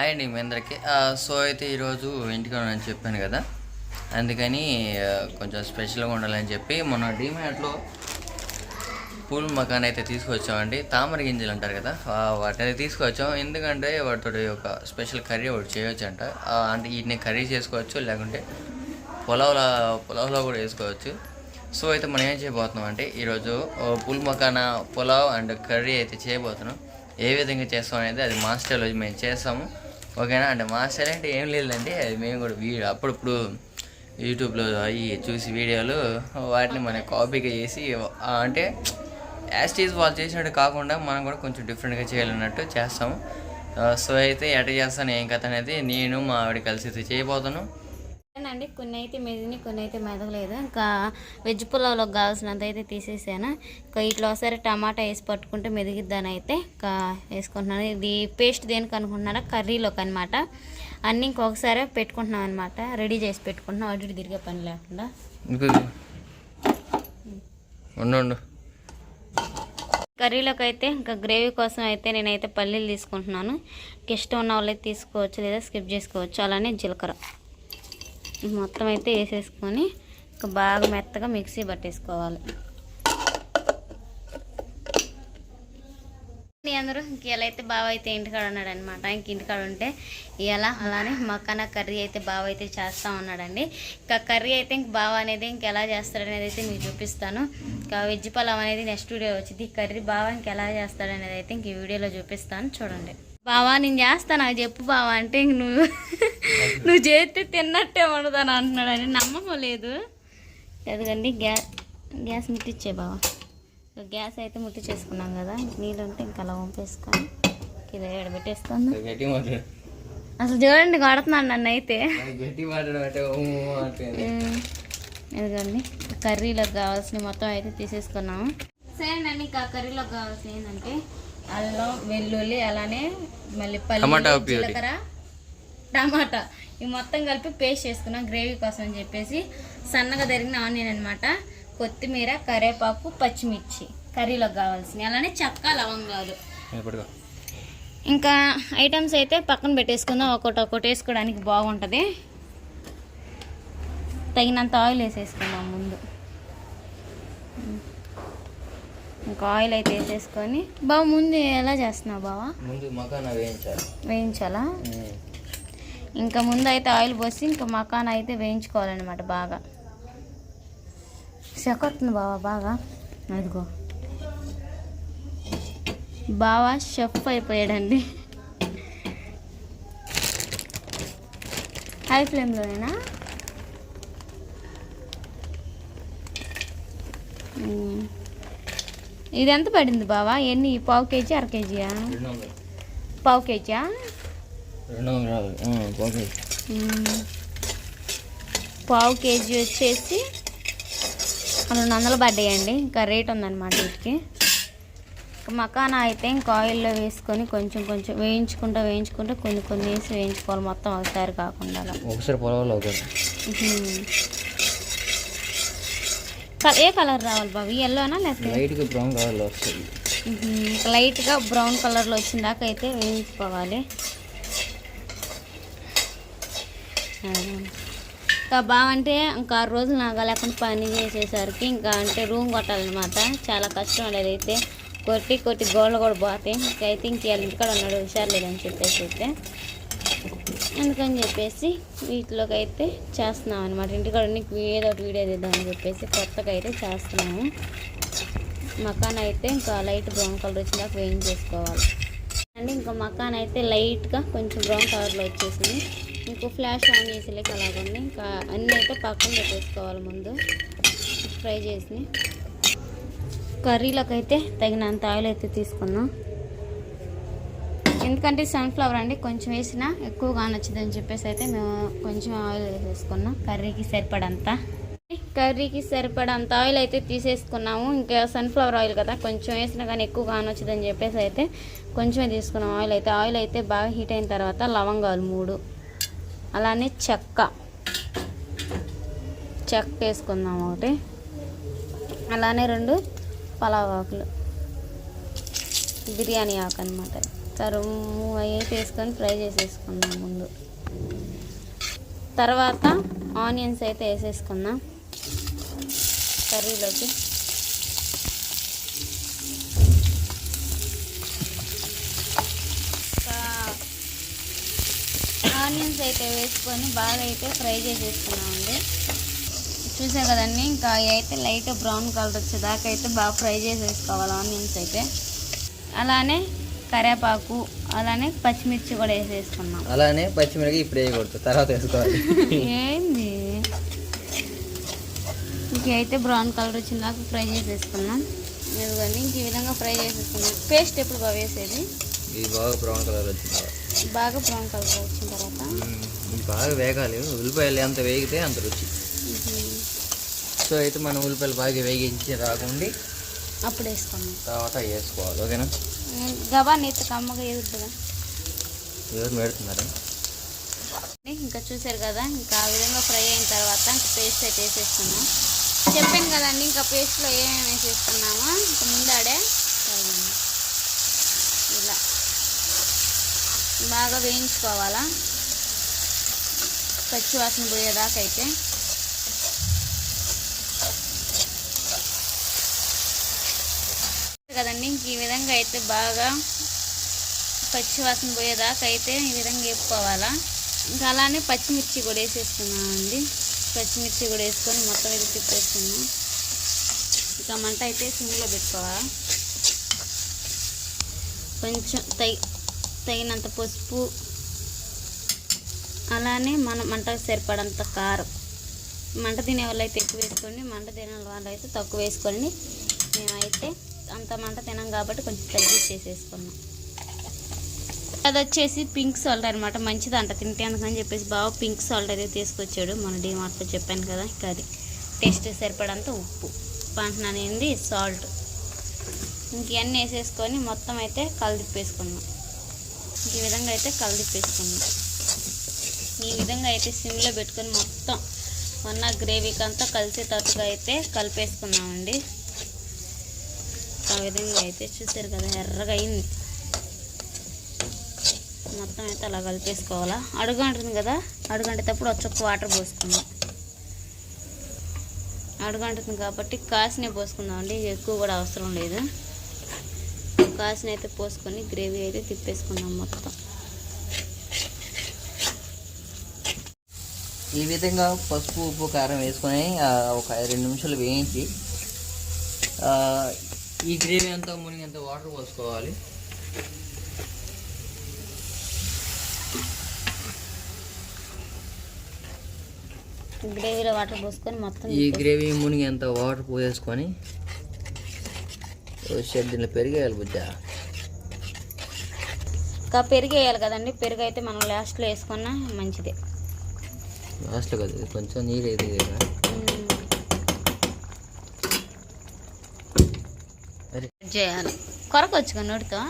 Hi అండి మీ అందరికీ. So అయితే ఈరోజు ఇంటికి అని చెప్పాను కదా. అందుకని కొంచెం స్పెషల్గా ఉండాలని చెప్పి మొన్న డిమార్ట్లో పూల్ మకాన్ అయితే తీసుకొచ్చామండి. తామర గింజలు అంటారు కదా. వాటిని తీసుకొచ్చాం. ఎందుకంటే వాటితో ఒక స్పెషల్ కర్రీ ఒకటి చేయొచ్చు అంట అంటే వీటిని కర్రీ చేసుకోవచ్చు లేకుంటే పొలావులో పొలావులో కూడా వేసుకోవచ్చు. సో అయితే మనం ఏం చేయబోతున్నాం అంటే ఈరోజు పూల్ మకానా పులావ్ అండ్ కర్రీ అయితే చేయబోతున్నాం. ఏ విధంగా చేస్తాం అనేది అది మాస్టర్లో మేము చేస్తాము. ఓకేనా? అంటే మాస్టర్ అంటే ఏం లేదండి. అది మేము కూడా వీడియో అప్పుడప్పుడు యూట్యూబ్లో అవి చూసి వీడియోలు వాటిని మనం కాపీగా చేసి అంటే అంటే యాస్టీస్ వాళ్ళు చేసినట్టు కాకుండా మనం కూడా కొంచెం డిఫరెంట్గా చేయాలన్నట్టు చేస్తాము. సో అయితే ఎట చేస్తాను ఏం కథ అనేది నేను మా ఆవిడ కలిసి అయితే చేయబోతాను. అండి కొన్ని అయితే మెదిని కొన్ని అయితే మెదగలేదు ఇంకా వెజ్ పులావ్లో కావాల్సినంత అయితే తీసేసాను. ఇంకా ఇట్లా ఒకసారి టమాటా వేసి పట్టుకుంటే మెదిగిద్దాని అయితే ఇంకా వేసుకుంటున్నాను. ఇది పేస్ట్ దేనికి అనుకుంటున్నారా? కర్రీలోకి అనమాట అన్నీ ఇంకొకసారి పెట్టుకుంటున్నాం అనమాట రెడీ చేసి పెట్టుకుంటున్నాం. అటు తిరిగే పని లేకుండా. కర్రీలోకి అయితే ఇంకా గ్రేవీ కోసం అయితే నేనైతే పల్లీలు తీసుకుంటున్నాను. ఇంకా ఇష్టం ఉన్న వాళ్ళైతే తీసుకోవచ్చు లేదా స్కిప్ చేసుకోవచ్చు. అలానే జీలకర్ర. మొత్తం అయితే వేసేసుకొని ఇంకా బాగా మెత్తగా మిక్సీ పట్టేసుకోవాలి. అందరూ ఇంకెలా అయితే బావ అయితే ఇంటికాడ ఉన్నాడు అనమాట ఇంక ఇంటికాడ ఉంటే ఇలా అలానే మక్కన కర్రీ అయితే బావ అయితే చేస్తూ ఉన్నాడండి. ఇంకా కర్రీ అయితే ఇంక బావ అనేది ఇంకెలా చేస్తాడనేది అయితే మీకు చూపిస్తాను. ఇంకా వెజ్ పలావ్ అనేది నెక్స్ట్ వీడియో వచ్చింది. కర్రీ బావ ఇంకెలా చేస్తాడనేది అయితే ఇంక ఈ వీడియోలో చూపిస్తాను. చూడండి. బావా నేను చేస్తాను నాకు చెప్పు బావా అంటే ఇంక నువ్వు నువ్వు చేస్తే తిన్నట్టే ఉండదాను అంటున్నాడని నమ్మకం లేదు. ఎందుకండి గ్యాస్ గ్యాస్ ముట్టించే బావా. గ్యాస్ అయితే ముట్టి చేసుకున్నాం కదా నీళ్ళు ఉంటే ఇంకా అలా వంపేసుకొని ఇది ఎడబెట్టేస్తాను అసలు చూడండి కొడుతున్నాను నన్ను అయితే. ఇదిగోండి కర్రీలోకి కావాల్సిన మొత్తం అయితే తీసేసుకున్నాము. సరేనండి ఇంకా కర్రీలోకి కావాల్సిన ఏంటంటే అల్లం వెల్లుల్లి అలానే మళ్ళీ పల్లి. జీలకర్ర టమాటా. ఇవి మొత్తం కలిపి పేస్ట్ చేసుకున్నాం గ్రేవీ కోసం అని చెప్పేసి. సన్నగా తరిగిన ఆనియన్ అనమాట కొత్తిమీర కరివేపాకు పచ్చిమిర్చి. కర్రీలోకి కావాల్సినవి. అలానే చెక్క లవంగాలు. ఇంకా ఐటమ్స్ అయితే పక్కన పెట్టేసుకుందాం. ఒక్కొక్కటి ఒక్కొక్కటి వేసుకోవడానికి బాగుంటుంది. తగినంత ఆయిల్ వేసేసుకుందాం ముందు. ఇంకా ఆయిల్ అయితే వేసేసుకొని బావ ముందు ఎలా చేస్తున్నావు బావా? ముందు మకానా వేయించాలి. వేయించాలా? ఇంకా ముందు అయితే ఆయిల్ పోసి ఇంకా మకానా అయితే వేయించుకోవాలన్నమాట బాగా. చెకొస్తుంది బావా బాగా. అదిగో. బావా షెఫ్ అయిపోయాడండి. హై ఫ్లేమ్లోనేనా? మ్మ్. ఇది ఎంత పడింది బావా? ఎన్ని? పావు కేజీ అర కేజీయా? పావు కేజీయా. పావు కేజీ. వచ్చేసి రెండు వందలు పడ్డాయండి. ఇంకా రేట్ ఉందన్నమాట వీటికి. మకానా అయితే ఇంకా ఆయిల్లో వేసుకొని కొంచెం కొంచెం వేయించుకుంటూ వేయించుకుంటూ కొన్ని కొన్ని వేసి వేయించుకోవాలి. మొత్తం ఒకసారి కాకుండా. అలా ఒకసారి. పొలంలో. కల- ఏ కలర్ రావాలి బాబు? ఎల్లోనా లేకపోతే? లైట్గా బ్రౌన్ కలర్లో వస్తుంది. లైట్గా బ్రౌన్ కలర్లో వచ్చిన దాకా అయితే వేయించుకోవాలి. ఇంకా బాగుంటే ఇంకా ఆరు రోజులు నాకు లేకుండా పని చేసేసరికి ఇంకా అంటే రూమ్ కొట్టాలన్నమాట. చాలా కష్టం అనేది అయితే. కొట్టి కొట్టి గోళ్ళు కూడా పోతాయి. ఇంకైతే ఇంక వాళ్ళ ఇంటికాడ ఉన్నాడు హుషారు లేదని చెప్పేసి అయితే. అందుకని చెప్పేసి వీటిలోకి అయితే చేస్తున్నాం అనమాట ఇంటికాడ నీకు ఏదో ఒకటి వీడియో తీద్దామని చెప్పేసి కొత్తగా అయితే చేస్తున్నాము. మకాన్ అయితే ఇంకా లైట్ బ్రౌన్ కలర్ వచ్చినాక వేయించేసుకోవాలి అండ్ ఇంకా మకాన్ అయితే లైట్గా కొంచెం బ్రౌన్ కలర్లో వచ్చేసింది. ఇంకో ఫ్లాష్ ఆన్ చేసేలేక అలాగండి ఇంకా అన్నీ అయితే పక్కన పెట్టేసుకోవాలి ముందు. ఫ్రై చేసి. కర్రీలోకి అయితే తగినంత ఆయిల్ అయితే తీసుకున్నాం ఎందుకంటే సన్ఫ్లవర్ అండి కొంచెం వేసినా ఎక్కువగా నచ్చిందని చెప్పేసి అయితే మేము కొంచెం ఆయిల్ వేసేసుకున్నాం. కర్రీకి సరిపడంతా. కర్రీకి సరిపడంత ఆయిల్ అయితే తీసేసుకున్నాము. ఇంకా సన్ఫ్లవర్ ఆయిల్ కదా కొంచెం వేసినా కానీ ఎక్కువ కానొచ్చదని చెప్పేసి అయితే కొంచెమే తీసుకున్నాం ఆయిల్ అయితే. ఆయిల్ అయితే బాగా హీట్ అయిన తర్వాత లవంగాలు మూడు. అలానే చెక్క. చెక్క వేసుకుందాం ఒకటి. అలానే రెండు పలావ్ ఆకులు. బిర్యానీ ఆకు అనమాట తరుము అవి వేసుకొని ఫ్రై చేసేసుకుందాం ముందు. తర్వాత ఆనియన్స్ అయితే వేసేసుకుందాం. కర్రీలోకి. ఆనియన్స్ అయితే వేసుకొని బాగా అయితే ఫ్రై చేసేసుకున్నామండి. చూసా కదండి ఇంకా అవి అయితే లైట్ బ్రౌన్ కలర్ వచ్చేదాకా అయితే బాగా ఫ్రై చేసేసుకోవాలి ఆనియన్స్ అయితే. అలానే కరివేపాకు అలానే పచ్చిమిర్చి కూడా వేసేసుకున్నాం. అలానే పచ్చిమిరపకాయ ఇప్పుడు వేయకూడదు తర్వాత వేసుకోవాలి. ఏంది? ఇంక అయితే బ్రౌన్ కలర్ వచ్చిందాక ఫ్రై చేసేసుకున్నాం ఇదిగోండి ఇంక ఈ విధంగా ఫ్రై చేసేసుకున్నాం పేస్ట్ ఎప్పుడు బాగా వేసేది? ఇది బాగా బ్రౌన్ కలర్ వచ్చింది. బాగా బ్రౌన్ కలర్ వచ్చిన తర్వాత? బాగా వేగాలి. ఉల్లిపాయలు ఎంత వేగితే అంత రుచి. సో అయితే మనం ఉల్లిపాయలు బాగా వేగించి రాకుండా అప్పుడు వేసుకున్నాం తర్వాత వేసుకోవాలి ఓకేనా? గబా నెత్తి కమ్మగా ఎదుగుతుందా ఎవరు పెడుతున్నారు ఇంకా చూసారు కదా ఇంకా ఆ విధంగా ఫ్రై అయిన తర్వాత ఇంకా పేస్ట్ అయితే వేసేస్తున్నాం. చెప్పాను కదండి ఇంకా పేస్ట్లో ఏమేమి వేసేస్తున్నామో ఇంకా ముందాడే. ఇలా. బాగా వేయించుకోవాలా? పచ్చి వాసన పోయేదాకా కదండి. ఇంక ఈ విధంగా అయితే బాగా పచ్చి వాసన పోయేదాకా అయితే ఈ విధంగా వేపుకోవాలా. ఇంకా అలానే పచ్చిమిర్చి కూడా వేసేసుకున్నామండి పచ్చిమిర్చి కూడా వేసుకొని మొత్తం ఇది తిప్పేసుకున్నాం ఇంకా మంట అయితే సిమ్లో పెట్టుకోవాలా. కొంచెం తగి తగినంత పసుపు. అలానే మన మంటకు సరిపడంత కారం. మంట తినే వాళ్ళు అయితే ఎక్కువ వేసుకోండి. మంట తినే వాళ్ళు అయితే తక్కువ వేసుకోండి. మేమైతే అంత మంట తినాం కాబట్టి కొంచెం తగ్గించేసేసుకున్నాం అది వచ్చేసి పింక్ సాల్ట్ అనమాట మంచిది అంట తింటే అందుకని చెప్పేసి బాగా పింక్ సాల్ట్ అయితే తీసుకొచ్చాడు. మన డిమార్ట్తో చెప్పాను కదా ఇంకా అది టేస్ట్ సరిపడంత ఉప్పు. పంటననేది సాల్ట్. ఇంకన్నీ వేసేసుకొని మొత్తం అయితే కలదిప్పేసుకున్నాం ఈ విధంగా అయితే కలదిప్పేసుకున్నాం ఈ విధంగా అయితే సిమ్లో పెట్టుకొని మొత్తం ఉన్న గ్రేవీకి అంతా కలిసేటట్టుగా అయితే కలిపేసుకున్నామండి. ఆ విధంగా అయితే చూసారు కదా ఎర్రగా అయింది. మొత్తం అయితే అలా కలిపేసుకోవాలా? అడుగు అంటుంది కదా అడుగు అంటేటప్పుడు వచ్చొక్క వాటర్ పోసుకుందాం. అడుగు అంటుంది కాబట్టి కాసినే పోసుకుందామండి ఎక్కువ కూడా అవసరం లేదు. కాసిన అయితే పోసుకొని గ్రేవీ అయితే తిప్పేసుకుందాం మొత్తం. ఈ విధంగా పసుపు ఉప్పు కారం వేసుకొని ఒక రెండు నిమిషాలు వేయించి ఈ గ్రేవీ అంతా మునిగేంత వాటర్ పోసుకోవాలి. గ్రేవీలో వాటర్ పోసుకొని మొత్తం ఈ గ్రేవీ మునిగేంత వాటర్ పోసేసుకొని దీనిలో పెరిగేయాలి బుజ్జ. ఇంకా పెరుగు వేయాలి కదండి పెరుగు అయితే మనం లాస్ట్లో వేసుకున్నా మంచిదే. లాస్ట్లో కదా కొంచెం నీరు అయితే కదా మ్మ్. అరే చేయాలి. కొరకొచ్చుగా నోటితో.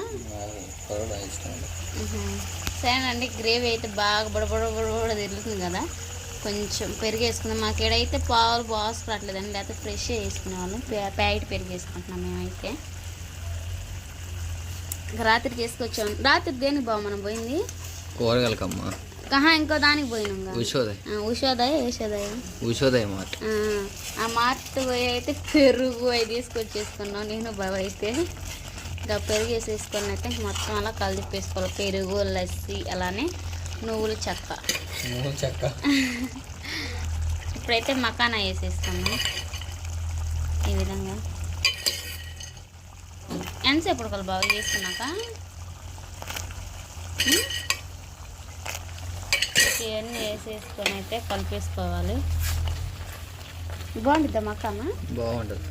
సరేనండి గ్రేవీ అయితే బాగా బుడబుడ బుడబుడ తిరుగుతుంది కదా. కొంచెం పెరుగు వేసుకుందాం మాకు ఏడైతే పాలు పోసుకురావట్లేదండి లేకపోతే ఫ్రెష్ వేసుకునే వాళ్ళం. ప్యా- ప్యాకెట్ పెరుగు వేసుకుంటున్నాం మేమైతే. ఇంకా రాత్రికి వేసుకొచ్చాం రాత్రి దేనికి బావ మనం పోయింది? కూరగాయలకమ్మా. కహా ఇంకో దానికి పోయినాం ఉషోదయ్. ఉషోదయ ఉషోదయ. ఉషోదయ్ మాట. ఆ, మార్ట్ పోయి అయితే పెరుగు అవి తీసుకొచ్చేసుకున్నాం. నేను బాబు అయితే ఇంకా పెరుగు వేసేసుకొని అయితే మొత్తం అలా కలిపేసుకోవాలి పెరుగు లస్సి అలానే నువ్వులు చెక్క. చెక్క. ఇప్పుడైతే మకానా వేసేసుకున్నాం. ఈ విధంగా. ఎంతసేపు ఉడకాలి బాగా చేసుకున్నాక ఉం? ఇవన్నీ వేసేసుకొని అయితే కలిపేసుకోవాలి. బాగుంటుందా మకానా బాగుంటుంది.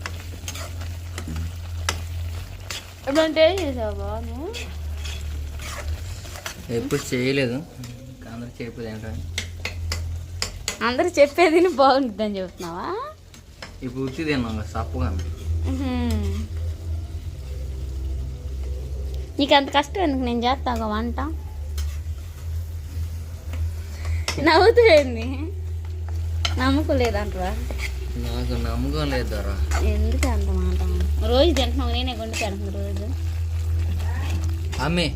ఎప్పుడంటే ఏం చేసావు బాను ఎప్పుడు చేయలేదు. అందరూ చేయలేదు ఏంటని అందరూ చెప్పేది బాగుంటుంది అని చెప్తున్నావా? ఇప్పుడు ఉత్తి తిన్నాం సప్పుగా. నీకు అంత కష్టం ఎందుకు? నేను చేస్తాగా వంట? నవ్వుతుంది. నమ్మకం లేదంటరా? నాకు నమ్మకం లేదురా. ఎందుకు అంత మాట? రోజు తింటున్నావు నేనే గుండె తింటున్నాను రోజు. అమ్మి.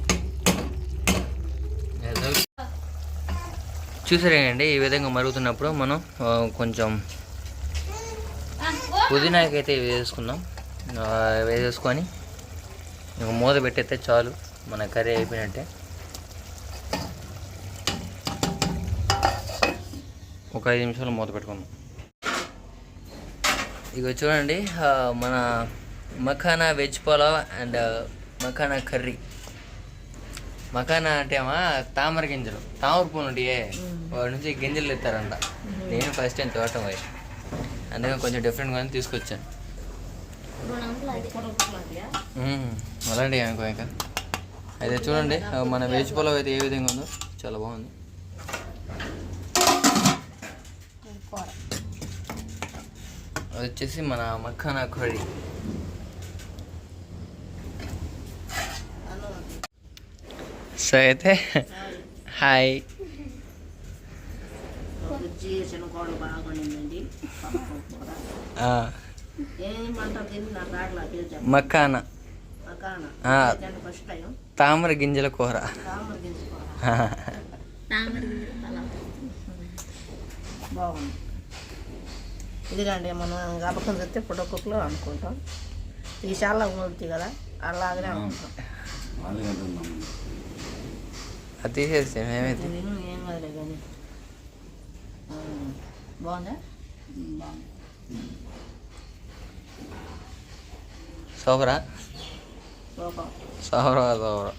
చూసారేనండి ఈ విధంగా మరుగుతున్నప్పుడు మనం కొంచెం పుదీనాకి అయితే వేసుకుందాం వేసేసుకొని మూత పెట్టేస్తే చాలు మన కర్రీ అయిపోయినట్టే. ఒక ఐదు నిమిషాలు మూత పెట్టుకుందాం. ఇక చూడండి మన makhana veg pulao and makhana curry. Makhana అంటే తామర గింజలు. తామర పూలు ఉంటాయే వాడి నుంచి గింజలు ఇస్తారంట నేను ఫస్ట్ టైం చూడటం అవి అందుకని కొంచెం డిఫరెంట్గా తీసుకొచ్చాను. అలాంటి అనుకో ఇంకా అయితే చూడండి మన వెజ్ పులావ్ అయితే ఏ విధంగా ఉందో. చాలా బాగుంది. అది వచ్చేసి మన మఖానా కర్రీ. సో అయితే హాయ్. చేసిన కూర బాగుండిందండి కూర ఆ, ఏమంటారు తిని నా కాడలా పిలిచాను మఖానా. మకాన ఆ. ఫస్ట్ టైం తామర గింజల కూర. తామర గింజ కూర. తామర గింజల పలావ్. బాగుంది. ఇదిగండి మనం గబకం చెప్తే పుట్టకుక్కలు అనుకుంటాం. ఈ చాలా మొదటి కదా అలాగనే అనుకుంటాం. అది తీసేస్తే మేమైతే. ఏం కదలే కానీ. ఆ, బాగుందా? సూపర్ సోకరా? సోకరా